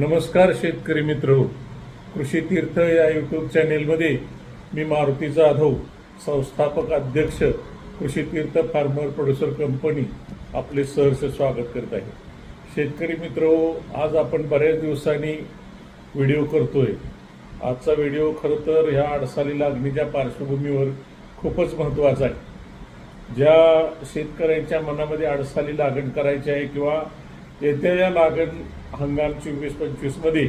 नमस्कार शेतकरी मित्र. कृषी तीर्थ या यूट्यूब चॅनेलमध्ये मी मारुती जाधव संस्थापक अध्यक्ष कृषी तीर्थ फार्मर प्रोड्युसर कंपनी आपले सहर्ष स्वागत करत आहे. शेतकरी मित्र आज आपण बऱ्याच दिवसांनी व्हिडिओ करतोय. आजचा व्हिडिओ खरं तर ह्या अडसाली लागणीच्या पार्श्वभूमीवर खूपच महत्त्वाचा आहे. ज्या शेतकऱ्यांच्या मनामध्ये अडसाली लागण करायची आहे किंवा येत्या या लागण हंगाम चोवीस पंचवीसमध्ये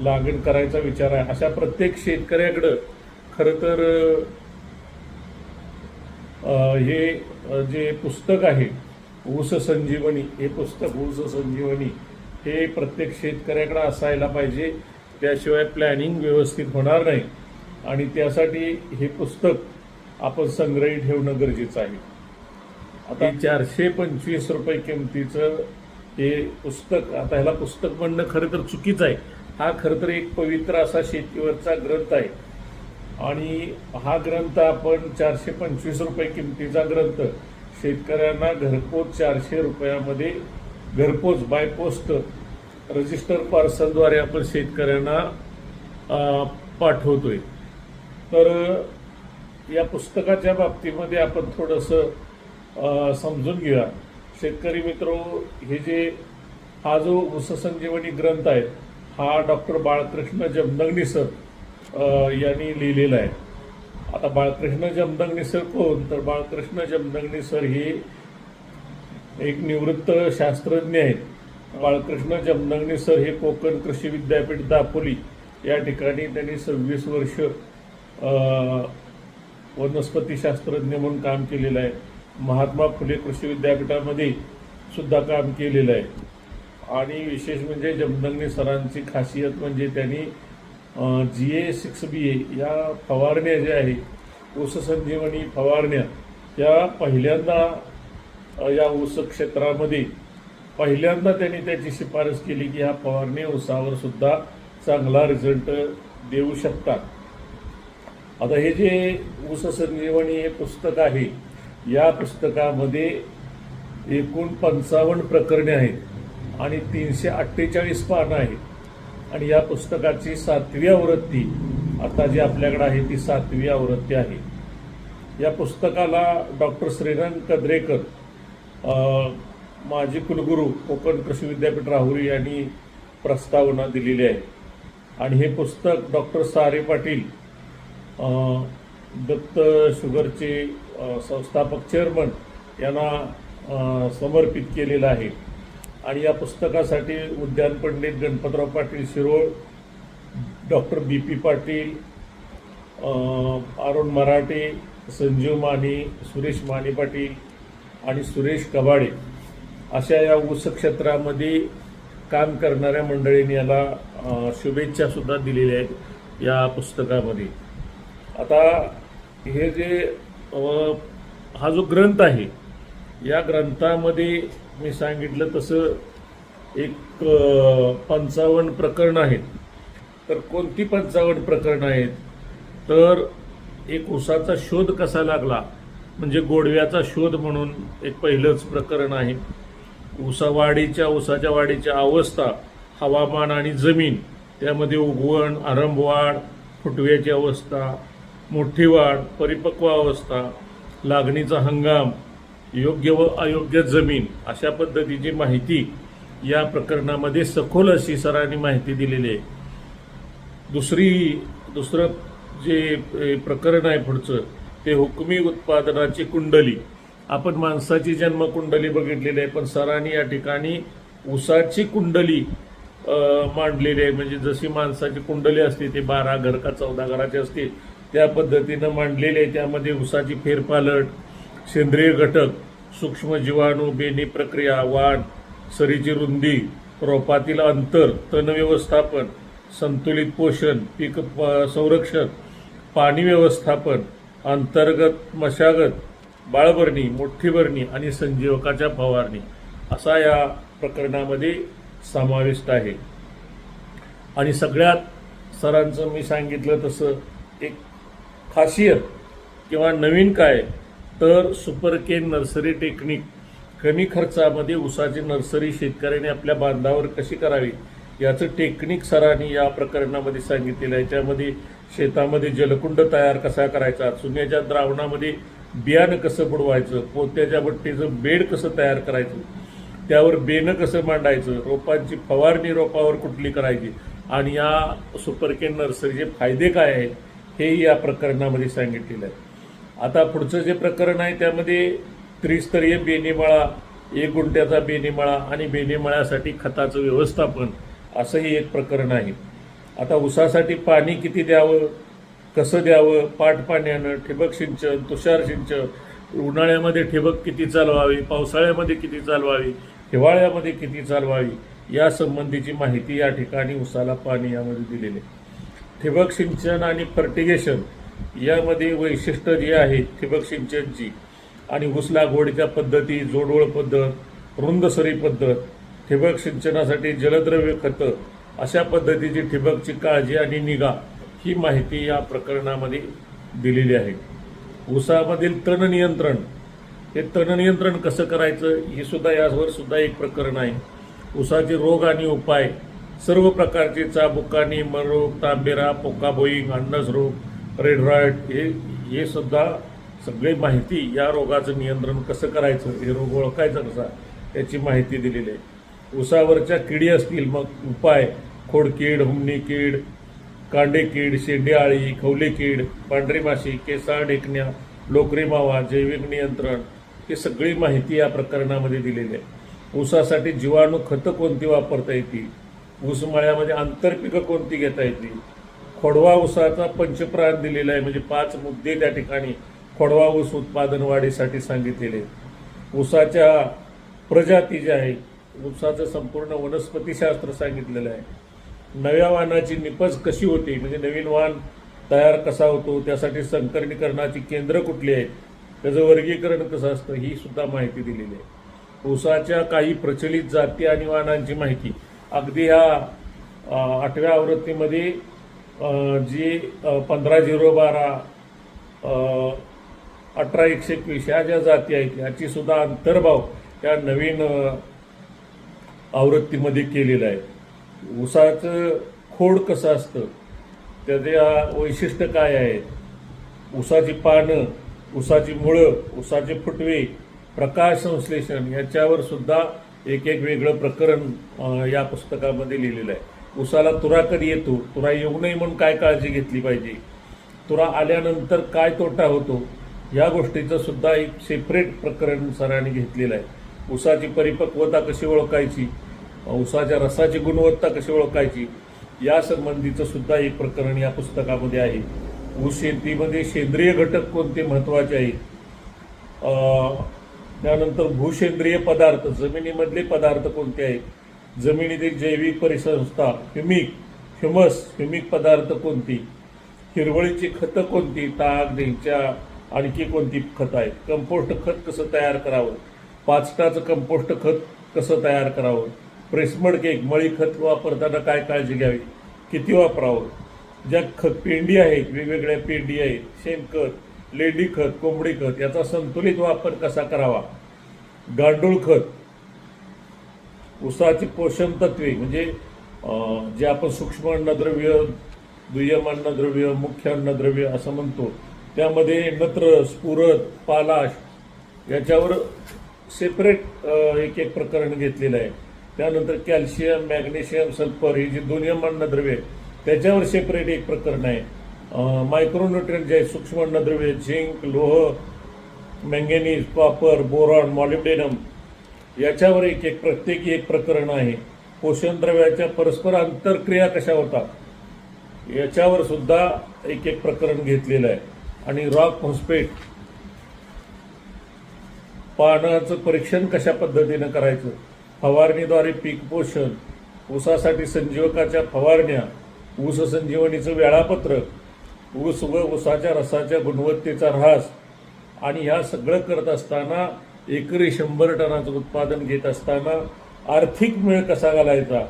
लागण करायचा विचार आहे. अशा प्रत्येक शेतकऱ्याकडं खरं तर हे जे पुस्तक आहे ऊस संजीवनी हे पुस्तक ऊस संजीवनी हे प्रत्येक शेतकऱ्याकडं असायला पाहिजे. त्याशिवाय प्लॅनिंग व्यवस्थित होणार नाही. आणि त्यासाठी हे पुस्तक आपण संग्रही ठेवणं गरजेचं आहे. आता चारशे पंचवीस रुपये किमतीचं हे पुस्तक आता ह्याला पुस्तक म्हणणं खरं तर चुकीचं आहे. हा खरं तर एक पवित्र असा शेतीवरचा ग्रंथ आहे. आणि हा ग्रंथ आपण चारशे पंचवीस रुपये किमतीचा ग्रंथ शेतकऱ्यांना घरपोच चारशे रुपयामध्ये घरपोच बाय पोस्ट रजिस्टर पार्सलद्वारे आपण शेतकऱ्यांना पाठवतोय. तर या पुस्तकाच्या बाबतीमध्ये आपण थोडंसं समजून घेऊया. शेतकरी मित्र हे जे हा जो संजीवनी ग्रंथ आहे हा डॉक्टर बाळकृष्ण जमदंगणी सर यांनी लिहिलेला आहे. आता बाळकृष्ण जमदंगणी सर कोण? तर बाळकृष्ण जमदंगणी सर हे एक निवृत्त शास्त्रज्ञ आहेत. बाळकृष्ण जमदंगणी सर हे कोकण कृषी विद्यापीठ दापोली या ठिकाणी त्यांनी सव्वीस वर्ष अ, वनस्पती शास्त्रज्ञ म्हणून काम केलेलं आहे. महात्मा फुले कृषी विद्यापीठामध्ये सुद्धा काम केलेलं आहे. आणि विशेष म्हणजे जमदंगणी सरांची खासियत म्हणजे त्यांनी जी ए सिक्स बी ए या फवारण्या ज्या आहे ऊस संजीवनी फवारण्या या पहिल्यांदा या ऊस क्षेत्रामध्ये पहिल्यांदा त्यांनी त्याची शिफारस केली की ह्या फवारणी ऊसावर सुद्धा चांगला रिझल्ट देऊ शकतात. आता हे जे ऊस संजीवनी हे पुस्तक आहे या पुस्तकामध्ये एकूण पंचावन्न प्रकरणे आहेत आणि तीनशे अठ्ठेचाळीस पानं आहेत. आणि या पुस्तकाची सातवी आवृत्ती आता जी आपल्याकडे आहे ती सातवी आवृत्ती आहे. या पुस्तकाला डॉक्टर श्रीरंग कद्रेकर माजी कुलगुरू कोकण कृषी विद्यापीठ राहुरी यांनी प्रस्तावना दिलेली आहे. आणि हे पुस्तक डॉक्टर सारे पाटील दत्त शुगरचे संस्थापक चेअरमन यांना समर्पित केलेलं आहे. आणि या पुस्तकासाठी उद्यान Pandit Ganpatrao Patil Shirol doctor B P Patil Arun Marathe Sanjeev Mane Suresh Mane Patil आणि सुरेश कबाडे अशा या ऊस क्षेत्रामध्ये काम करणाऱ्या मंडळींनी याला शुभेच्छासुद्धा दिलेल्या आहेत या पुस्तकामध्ये. आता हे जे हा जो ग्रंथ आहे या ग्रंथामध्ये मी सांगितलं तसं एक पंचावन्न प्रकरणं आहेत. तर कोणती पंचावन्न प्रकरणं आहेत? तर एक उसाचा शोध कसा लागला? म्हणजे गोडव्याचा शोध म्हणून एक पहिलंच प्रकरण आहे. उसावाढीच्या उसाच्या वाढीच्या अवस्था हवामान आणि जमीन त्यामध्ये उगवण आरंभवाढ फुटव्याची अवस्था मोठी वाढ परिपक्व अवस्था लागणीचा हंगाम योग्य व अयोग्य जमीन अशा पद्धतीची माहिती या प्रकरणामध्ये सखोल अशी सरांनी माहिती दिलेली आहे. दुसरी दुसरं जे प्रकरण आहे पुढचं ते हुकमी उत्पादनाची कुंडली. आपण माणसाची जन्मकुंडली बघितलेली आहे पण सरांनी या ठिकाणी उसाची कुंडली मांडलेली आहे. म्हणजे जशी माणसाची कुंडली असते ते बारा घर का चौदा घराची असते. त्या पद्धतीनं मांडलेले आहे त्यामध्ये उसाची फेरपालट सेंद्रिय घटक सूक्ष्म जीवाणू बेनी प्रक्रिया वाढ सरीची रुंदी रोपातील अंतर तण व्यवस्थापन संतुलित पोषण पीक प- संरक्षण पाणी व्यवस्थापन अंतर्गत मशागत बाळभरणी मोठी भरणी आणि संजीवकाच्या फवारणी असा या प्रकरणामध्ये समाविष्ट आहे. आणि सगळ्यात सरांचं मी सांगितलं तसं एक खासियत किंवा नवीन काय तर सुपर केन नर्सरी टेक्निक कमी खर्चामध्ये ऊसाची नर्सरी शेतकऱ्याने आपल्या बांधावर कशी करावी याचं टेक्निक सरांनी या प्रकरणामध्ये सांगितलेलं आहे. त्यामध्ये शेतामध्ये जलकुंड तयार कसा करायचा चुन्याच्या द्रावणामध्ये बियाणं कसं बुडवायचं पोत्याच्या बट्टीचं बेड कसं तयार करायचं त्यावर बेनं कसं मांडायचं रोपांची फवारणी रोपावर कुठली करायची आणि या सुपरकेन नर्सरीचे फायदे काय आहेत हेही या प्रकरणामध्ये सांगितलेलं आहे. आता पुढचं जे प्रकरण आहे त्यामध्ये त्रिस्तरीय बेनीमाळा एक गुंट्याचा बेनीमाळा आणि बेनीमाळ्यासाठी खताचं व्यवस्थापन असंही एक प्रकरण आहे. आता ऊसासाठी पाणी किती द्यावं? कसं द्यावं? पाट पाण्यानं ठिबक सिंचन तुषार सिंचन उन्हाळ्यामध्ये ठिबक किती चालवावी? पावसाळ्यामध्ये किती चालवावी? हिवाळ्यामध्ये किती चालवावी? यासंबंधीची माहिती या ठिकाणी उसाला पाणी यामध्ये दिलेली आहे. ठिबक सिंचन आणि फर्टिगेशन यामध्ये वैशिष्ट्य जी आहे ठिबक सिंचनची आणि ऊस लागवडीच्या पद्धती जोडवळ पद्धत रुंदसरी पद्धत ठिबक सिंचनासाठी जलद्रव्य खतं अशा पद्धतीची ठिबकची काळजी आणि निगा ही माहिती या प्रकरणामध्ये दिलेली आहे. ऊसामधील तण नियंत्रण हे तण नियंत्रण कसं करायचं हे सुद्धा यावर सुद्धा एक प्रकरण आहे. ऊसाचे रोग आणि उपाय सर्व प्रकारचे चाबुकानी मरोग तांबेरा पोकाबोईंग अंडस रोग रेड हे हे सुद्धा सगळी माहिती या रोगाचं नियंत्रण कसं करायचं हे रोग ओळखायचा कसा याची माहिती दिलेली आहे. उसावरच्या किडी असतील मग उपाय खोडकीड हुमणी कीड कांडे कीड शेंडेआळी खवले कीड पांढरी माशी केसाळ ढेकण्या लोकरी मावा जैविक नियंत्रण ही सगळी माहिती या प्रकरणामध्ये दिलेली आहे. ऊसासाठी जीवाणू खतं कोणती वापरता येतील? ऊसमाळ्यामध्ये आंतरपिकं कोणती घेता येतील खोडवा ऊसाचा पंचप्राण दिलेला आहे. म्हणजे पाच मुद्दे त्या ठिकाणी खोडवा ऊस उत्पादन वाढीसाठी सांगितलेले ऊसाच्या प्रजाती ज्या आहेत ऊसाचं संपूर्ण वनस्पतीशास्त्र सांगितलेलं आहे. नव्या वाहनाची निपज कशी होती? म्हणजे नवीन वाहन तयार कसा होतो? त्यासाठी संकरणीकरणाची केंद्र कुठली आहेत? त्याचं वर्गीकरण कसं असतं? ही सुद्धा माहिती दिलेली आहे. ऊसाच्या काही प्रचलित जाती आणि वाहनांची माहिती. अगदी ह्या आठव्या आवृत्तीमध्ये जी पंधरा झिरो बारा अठरा एकशे एकवीस ह्या ज्या जाती आहेत याची सुद्धा अंतर्भाव या नवीन आवृत्तीमध्ये केलेला आहे. ऊसाचं खोड कसं असतं? त्याच्या वैशिष्ट्य काय आहेत ऊसाची पानं ऊसाची मुळं ऊसाचे फुटवे प्रकाश संश्लेषण याच्यावर सुद्धा एक एक वेगळं प्रकरण या पुस्तकामध्ये लिहिलेलं आहे. ऊसाला तुरा कधी येतो? तुरा येऊ नये म्हणून काय काळजी घेतली पाहिजे? तुरा आल्यानंतर काय तोटा होतो? या गोष्टीचं सुद्धा एक सेपरेट प्रकरण सरांनी घेतलेलं आहे. ऊसाची परिपक्वता कशी ओळखायची? उसाच्या रसाची गुणवत्ता कशी ओळखायची? या संबंधीचं सुद्धा एक प्रकरण या पुस्तकामध्ये आहे. ऊस शेतीमध्ये सेंद्रिय घटक कोणते महत्त्वाचे आहेत? त्यानंतर भूसेंद्रिय पदार्थ जमिनीमधले पदार्थ कोणते आहेत? जमिनीतील जैविक परिसंस्था ह्युमिक ह्युमस ह्युमिक पदार्थ कोणती? हिरवळीची खतं कोणती? ताक ढेंच्या आणखी कोणती खतं आहेत? कंपोस्ट खत कसं तयार करावं? पाचटाचं कंपोस्ट खत कसं तयार करावं? प्रेसमड केक मळी खत वापरताना काय काळजी घ्यावी? किती वापरावं? ज्या खत पेंडी आहेत वेगवेगळ्या पेंडी आहेत शेणखत लेंडी खत कोंबडी खत याचा संतुलित वापर कसा करावा? गांडूळ खत. उसाची पोषण तत्वे म्हणजे जे आपण सूक्ष्म अन्नद्रव्य दुय्यम अन्नद्रव्य मुख्य अन्नद्रव्य असं म्हणतो त्यामध्ये नत्र स्फुरद पालाश याच्यावर सेपरेट एक एक प्रकरण घेतलेलं आहे. त्यानंतर कॅल्शियम मॅग्नेशियम सल्फर हे जी दुय्यम अन्नद्रव्य आहे त्याच्यावर सेपरेट एक प्रकरण आहे. मायक्रोन्युट्रियन जे सूक्ष्म अन्नद्रव्य झिंक लोह मँगेनीज कॉपर बोरॉन मॉलिब्डेनम याच्यावर एक एक प्रत्येकी एक प्रकरण आहे. पोषणद्रव्याच्या परस्पर आंतरक्रिया कशा होतात? याच्यावर सुद्धा एक एक प्रकरण घेतलेलं आहे. आणि रॉक हॉस्पेट पानाचं परीक्षण कशा पद्धतीनं करायचं? फवारणीद्वारे पीक पोषण ऊसासाठी संजीवकाच्या फवारण्या ऊस संजीवनीचं वेळापत्रक ऊस व ऊसाच्या रसाच्या गुणवत्तेचा ऱ्हास आणि ह्या सगळं करत असताना एकरी शंभर टनाचं उत्पादन घेत असताना आर्थिक मेळ कसा घालायचा?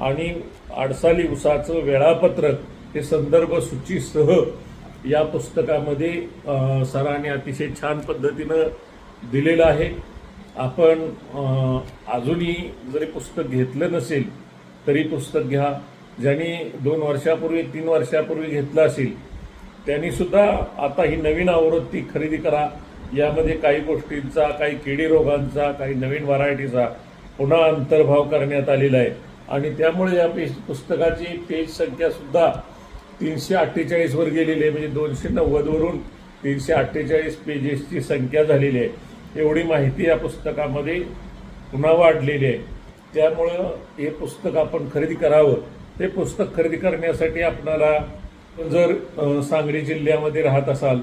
आणि आडसाली ऊसाचं वेळापत्रक हे संदर्भ सूचीसह या पुस्तकामध्ये सरांनी अतिशय छान पद्धतीनं दिलेलं आहे. आपण अजूनही जरी पुस्तक घेतलं नसेल तरी पुस्तक घ्या. ज्याने दोन वर्षापूर्वी तीन वर्षापूर्वी घेतलं असेल त्यांनी सुद्धा आता ही नवीन आवृत्ती खरेदी करा. यामध्ये काही गोष्टींचा काही किडी रोगांचा काही नवीन व्हरायटीचा पुन्हा अंतर्भाव करण्यात आलेला आहे. आणि त्यामुळे या पेज पुस्तकाची पेज संख्या सुद्धा तीनशे अठ्ठेचाळीसवर गेलेली आहे. म्हणजे दोनशे नव्वदवरून तीनशे अठ्ठेचाळीस पेजेसची संख्या झालेली आहे. एवढी माहिती या पुस्तकामध्ये पुन्हा वाढलेली आहे. त्यामुळं हे पुस्तक आपण खरेदी करावं. ते पुस्तक खरेदी करण्यासाठी आपणाला जर सांगली जिल्ह्यामध्ये राहत असाल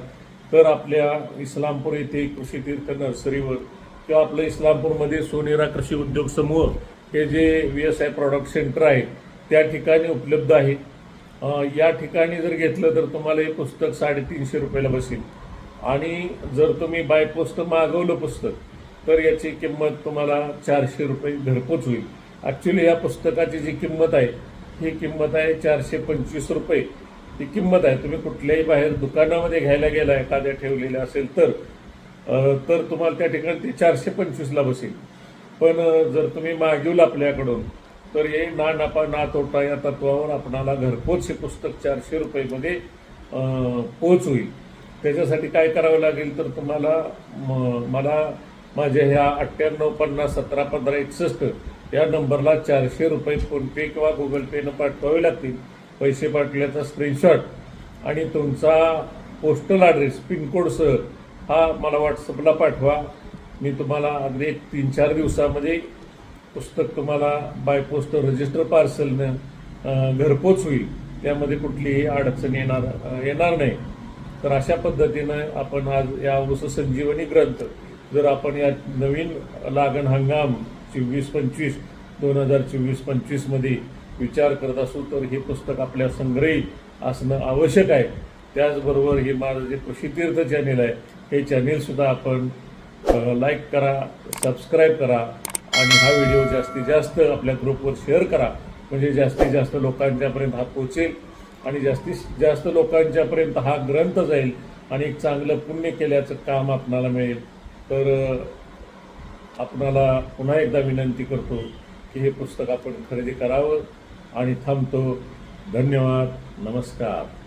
तर आपल्या इस्लामपूर येथे कृषी तीर्थ नर्सरीवर किंवा आपलं इस्लामपूरमध्ये सोनेरा कृषी उद्योग समूह हे जे V S I product centre आहे त्या ठिकाणी उपलब्ध आहे. या ठिकाणी जर घेतलं तर तुम्हाला हे पुस्तक साडेतीनशे रुपयाला बसेल. आणि जर तुम्ही बाय पोस्ट मागवलं पुस्तक तर याची किंमत तुम्हाला चारशे रुपये घरपोच होईल. ॲक्च्युली या पुस्तकाची जी किंमत आहे ही किंमत आहे चारशे पंचवीस रुपये. ती किंमत आहे. तुम्ही कुठल्याही बाहेर दुकानामध्ये घ्यायला गेला एखाद्या ठेवलेल्या असेल तर तर तुम्हाला त्या ठिकाणी ती चारशे पंचवीसला बसेल. पण जर तुम्ही मागवलं आपल्याकडून तर हे ना नफा ना तोटा या तत्वावर आपणाला घरपोच हे पुस्तक चारशे रुपयेमध्ये पोच होईल. त्याच्यासाठी काय करावं लागेल तर तुम्हाला मला माझ्या ह्या अठ्ठ्याण्णव पन्नास सतरा पंधरा एकसष्ट या नंबरला चारशे रुपये फोनपे किंवा गुगल पेनं पाठवावे लागतील. पैसे पाठवल्याचा स्क्रीनशॉट आणि तुमचा पोस्टल ॲड्रेस पिनकोडसह हा मला व्हॉट्सअपला पाठवा. मी तुम्हाला अगदी एक तीन चार दिवसामध्ये पुस्तक तुम्हाला बाय पोस्ट रजिस्टर पार्सलनं घरपोच होईल त्यामध्ये कुठलीही अडचण येणार येणार नाही. तर अशा पद्धतीनं आपण आज या ऊस संजीवनी ग्रंथ जर आपण या नवीन लागण हंगाम चोवीस पंचवीस दोन हजार चोवीस पंचवीसमध्ये विचार करत असू तर हे पुस्तक आपल्या संग्रही असणं आवश्यक आहे. त्याचबरोबर हे माझं जे कृषीतीर्थ चॅनेल आहे हे चॅनेलसुद्धा आपण लाईक करा सबस्क्राईब करा आणि हा व्हिडिओ जास्तीत जास्त आपल्या ग्रुपवर शेअर करा. म्हणजे जास्तीत जास्त लोकांच्यापर्यंत हा पोचेल आणि जास्तीत जास्त लोकांच्यापर्यंत हा ग्रंथ जाईल आणि एक चांगलं पुण्य केल्याचं काम आपणाला मिळेल. तर आपणाला पुन्हा एकदा विनंती करतो की हे पुस्तक आपण खरेदी करावं. आणि थांबतो. धन्यवाद. नमस्कार.